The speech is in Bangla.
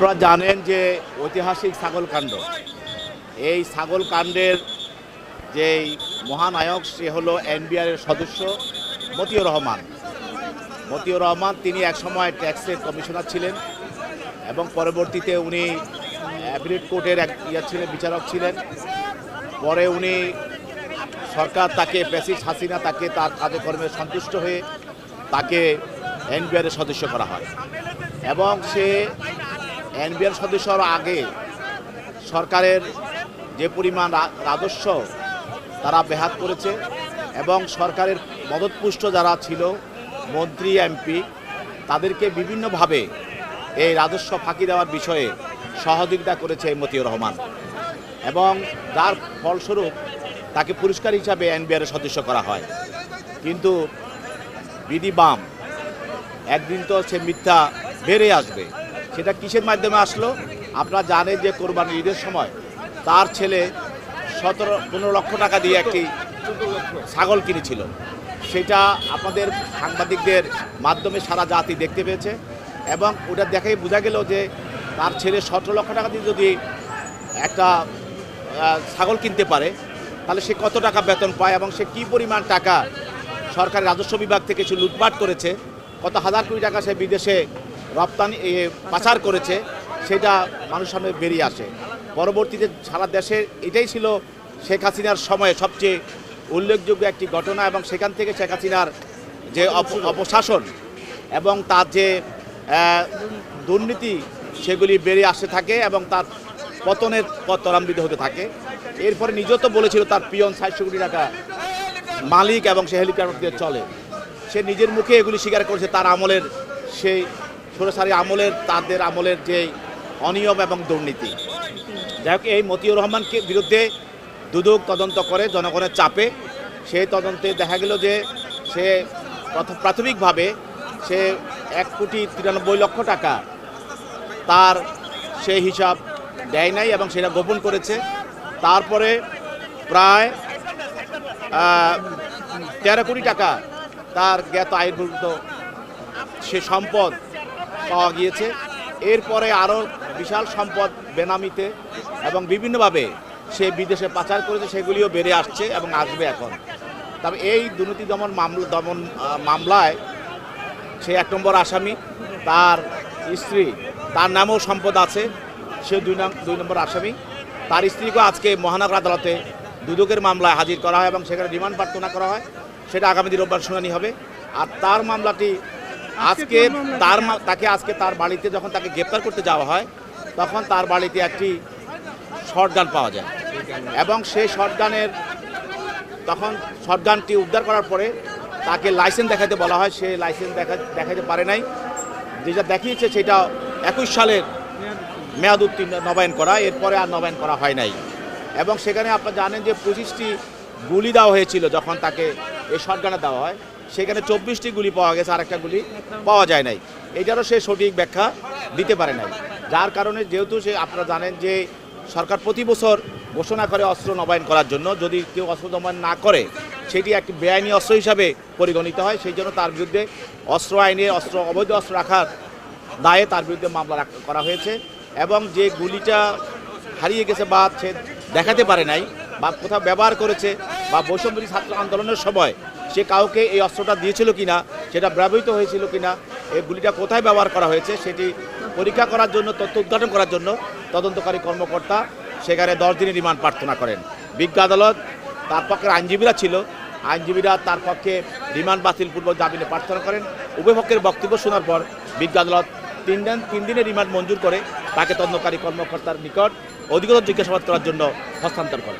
আপনারা জানেন যে ঐতিহাসিক ছাগল কাণ্ড এই ছাগল কাণ্ডের যে মহানায়ক, সে হলো এনবিআর এর সদস্য মতিউর রহমান। মতিউর রহমান তিনি একসময় ট্যাক্সের কমিশনার ছিলেন এবং পরবর্তীতে উনি অ্যাপিলেট কোর্টের এক ইয়া ছিলেন, বিচারক ছিলেন। পরে উনি সরকার তাকে প্যাসিস হাসিনা তাকে তার কাজকর্মে সন্তুষ্ট হয়ে তাকে এনবিআর এর সদস্য করা হয়। এবং সে এনবিআর সদস্য হওয়ার আগে সরকারের যে পরিমাণ রাজস্ব তারা বেহাত করেছে এবং সরকারের মদতপুষ্ট যারা ছিল, মন্ত্রী, এমপি, তাদেরকে বিভিন্নভাবে এই রাজস্ব ফাঁকি দেওয়ার বিষয়ে সহযোগিতা করেছে মতিউর রহমান। এবং যার ফলস্বরূপ তাকে পুরস্কার হিসাবে এনবিআর সদস্য করা হয়। কিন্তু বিধি বাম, একদিন তো সে মিথ্যা বেড়ে আসবে। সেটা কিসের মাধ্যমে আসলো? আপনারা জানেন যে কোরবানি ঈদের সময় তার ছেলে সতেরো, পনেরো লক্ষ টাকা দিয়ে একটি ছাগল কিনেছিল। সেটা আপনাদের সাংবাদিকদের মাধ্যমে সারা জাতি দেখতে পেয়েছে এবং ওটা দেখেই বোঝা গেল যে তার ছেলে সতেরো লক্ষ টাকা দিয়ে যদি একটা ছাগল কিনতে পারে, তাহলে সে কত টাকা বেতন পায় এবং সে কি পরিমাণ টাকা সরকারি রাজস্ব বিভাগ থেকে সে লুটপাট করেছে, কত হাজার কোটি টাকা সে বিদেশে রপ্তানি পাচার করেছে, সেটা মানুষ সামনে বেরিয়ে আসে। পরবর্তীতে সারা দেশে এটাই ছিল শেখ হাসিনার সময়ে সবচেয়ে উল্লেখযোগ্য একটি ঘটনা এবং সেখান থেকে শেখ হাসিনার যে অপ- অপশাসন এবং তার যে দুর্নীতি, সেগুলি বেরিয়ে আসতে থাকে এবং তার পতনের পথ ত্বরান্বিত হতে থাকে। এরপরে নিজেও তো বলেছিল তার পিয়ন সাতশো কোটি টাকা মালিক এবং সে হেলিকপ্টার দিয়ে চলে। সে নিজের মুখে এগুলি স্বীকার করেছে, তার আমলের সেই সরাসরি আমলের, তাদের আমলের যে অনিয়ম এবং দুর্নীতি। যাই হোক, এই মতিউর রহমানকে বিরুদ্ধে দুদক তদন্ত করে, জনগণের চাপে। সেই তদন্তে দেখা গেল যে সে প্রথম প্রাথমিকভাবে সে এক কোটি তিরানব্বই লক্ষ টাকা তার সেই হিসাব দেয় নাই এবং সেটা গোপন করেছে। তারপরে প্রায় তেরো কোটি টাকা তার জ্ঞাত আয়ুর্ভূত সে সম্পদ পাওয়া গিয়েছে। এরপরে আরও বিশাল সম্পদ বেনামিতে এবং বিভিন্নভাবে সে বিদেশে পাচার করেছে, সেগুলিও বেড়ে আসছে এবং আসবে এখন। তবে এই দুর্নীতি দমন মামলা, দমন মামলায় সে এক নম্বর আসামি, তার স্ত্রী, তার নামেও সম্পদ আছে, সে দুই নাম, দুই নম্বর আসামি। তার স্ত্রীকেও আজকে মহানগর আদালতে দুদকের মামলায় হাজির করা হয় এবং সেখানে রিমান্ড প্রার্থনা করা হয়। সেটা আগামী দিন রোববার শুনানি হবে। আর তার মামলাটি আজকে তার তাকে আজকে তার বাড়িতে যখন তাকে গ্রেপ্তার করতে যাওয়া হয়, তখন তার বাড়িতে একটি শর্টগান পাওয়া যায়। এবং সেই শর্টগানের তখন শটগানটি উদ্ধার করার পরে তাকে লাইসেন্স দেখাতে বলা হয়। সে লাইসেন্স দেখা দেখাতে পারে নাই। যেটা দেখিয়েছে সেটা একুশ সালের মেয়াদ উত্তীর্ণ নবায়ন করা। এরপরে আর নবায়ন করা হয় নাই। এবং সেখানে আপনারা জানেন যে পঁচিশটি গুলি দেওয়া হয়েছিল যখন তাকে এই শটগানে দেওয়া হয়। সেখানে চব্বিশটি গুলি পাওয়া গেছে আর একটা গুলি পাওয়া যায় নাই। এটারও সে সঠিক ব্যাখ্যা দিতে পারে নাই। যার কারণে যেহেতু সে আপনারা জানেন যে সরকার প্রতি বছর ঘোষণা করে অস্ত্র নবায়ন করার জন্য, যদি কেউ অস্ত্র নবায়ন না করে, সেটি একটি বেআইনি অস্ত্র হিসাবে পরিগণিত হয়। সেই জন্য তার বিরুদ্ধে অস্ত্র আইনে অস্ত্র, অবৈধ অস্ত্র রাখার দায়ে তার বিরুদ্ধে মামলা করা হয়েছে এবং যে গুলিটা হারিয়ে গেছে বা সে দেখাতে পারে নাই বা কোথাও ব্যবহার করেছে বা বৈষম্যী ছাত্র আন্দোলনের সময় সে কাউকে এই অস্ত্রটা দিয়েছিল কিনা, সেটা ব্যবহৃত হয়েছিল কিনা, এই গুলিটা কোথায় ব্যবহার করা হয়েছে, সেটি পরীক্ষা করার জন্য, তথ্য উদ্ঘাটন করার জন্য তদন্তকারী কর্মকর্তা সেখানে দশ দিনের রিমান্ড প্রার্থনা করেন। বিজ্ঞ আদালত তার পক্ষের আইনজীবীরা ছিল, আইনজীবীরা তার পক্ষে রিমান্ড বাতিলপূর্বক জামিনে প্রার্থনা করেন। উভয় পক্ষের বক্তব্য শোনার পর বিজ্ঞ আদালত তিন দিন, তিন দিনের রিমান্ড মঞ্জুর করে তাকে তদন্তকারী কর্মকর্তার নিকট অধিকতর জিজ্ঞাসাবাদ করার জন্য হস্তান্তর করে